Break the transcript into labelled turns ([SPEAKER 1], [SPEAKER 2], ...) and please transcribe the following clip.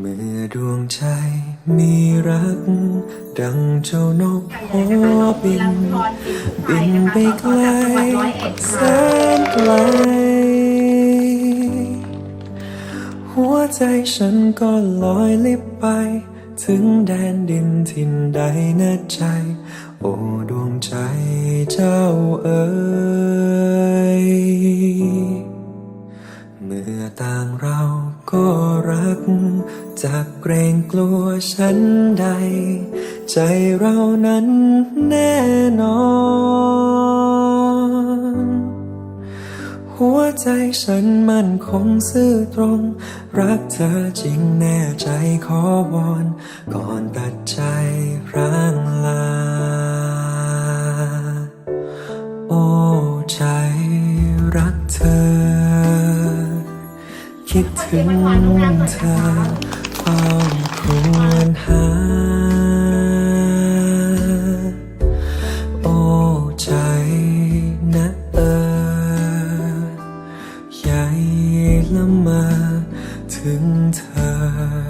[SPEAKER 1] เมื่อดวงใจมีรัก ดังเจ้านกโหบิน บินไปไกลแสนไกล หัวใจฉันก็ลอยลิบไป ถึงแดนดินทินใดนะใจ โอ้ดวงใจเจ้าเอ๋ย ต่างเราก็รัก จากเกรงกลัวฉันใด ใจเรานั้นแน่นอน หัวใจฉันมันคงซื่อตรง รักเธอจริงแน่ใจขอวอน ก่อนตัดใจร่างลา โอ้ใจรักเธอ คิดถึงเธอเฝ้าควรหา โอ้ใจนะเออใหญ่ละมาถึงเธอ